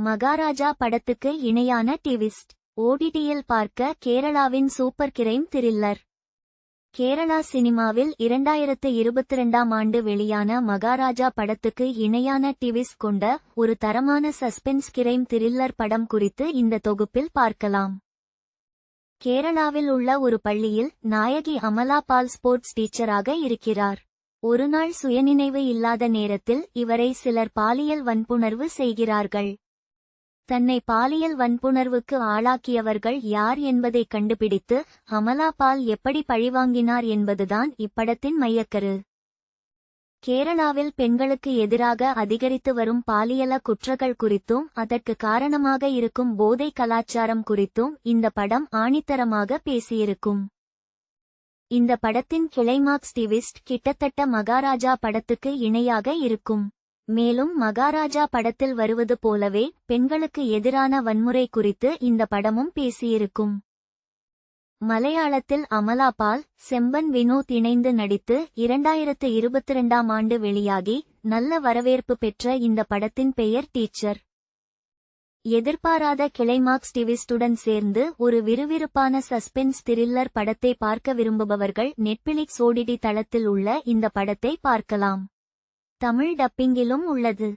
மகாராஜா படத்துக்கு இணையான டிவிஸ்ட். ஓடிடியில் பார்க்க கேரளாவின் சூப்பர் கிரைம் த்ரில்லர். கேரளா சினிமாவில் இரண்டாயிரத்து இருபத்திரண்டாம் ஆண்டு வெளியான மகாராஜா படத்துக்கு இணையான டிவிஸ்ட் கொண்ட ஒரு தரமான சஸ்பென்ஸ் கிரைம் த்ரில்லர் படம் குறித்து இந்த தொகுப்பில் பார்க்கலாம். கேரளாவில் உள்ள ஒரு பள்ளியில் நாயகி அமலா பால் ஸ்போர்ட்ஸ் டீச்சராக இருக்கிறார். ஒருநாள் சுயநினைவு இல்லாத நேரத்தில் இவரை சிலர் பாலியல் வன்புணர்வு செய்கிறார்கள். தன்னை பாலியல் வன்புணர்வுக்கு ஆளாக்கியவர்கள் யார் என்பதை கண்டுபிடித்து அமலா பால் எப்படி பழிவாங்கினார் என்பதுதான் இப்படத்தின் மையக்கரு. கேரளாவில் பெண்களுக்கு எதிராக அதிகரித்து வரும் பாலியல குற்றங்கள் குறித்தும் அதற்கு காரணமாக இருக்கும் போதை கலாச்சாரம் குறித்தும் இந்த படம் ஆணித்தரமாக பேசியிருக்கும். இந்த படத்தின் கிளைமாக்ஸ் டிவிஸ்ட் கிட்டத்தட்ட மகாராஜா படத்துக்கு இணையாக இருக்கும். மேலும் மகாராஜா படத்தில் வருவது போலவே பெண்களுக்கு எதிரான வன்முறை குறித்து இந்த படமும் பேசியிருக்கும். மலையாளத்தில் அமலா பால் செம்பன் வினோத் இணைந்து நடித்து இரண்டாயிரத்து இருபத்திரண்டாம் ஆண்டு வெளியாகி நல்ல வரவேற்பு பெற்ற இந்த படத்தின் பெயர் டீச்சர். எதிர்பாராத கிளைமாக்ஸ் டிவிஸ்டுடன் சேர்ந்து ஒரு விறுவிறுப்பான சஸ்பென்ஸ் த்ரில்லர் படத்தை பார்க்க விரும்புபவர்கள் நெட்பிளிக்ஸ் ஓடிடி தளத்தில் உள்ள இந்த படத்தை பார்க்கலாம். தமிழ் டப்பிங்கிலும் உள்ளது.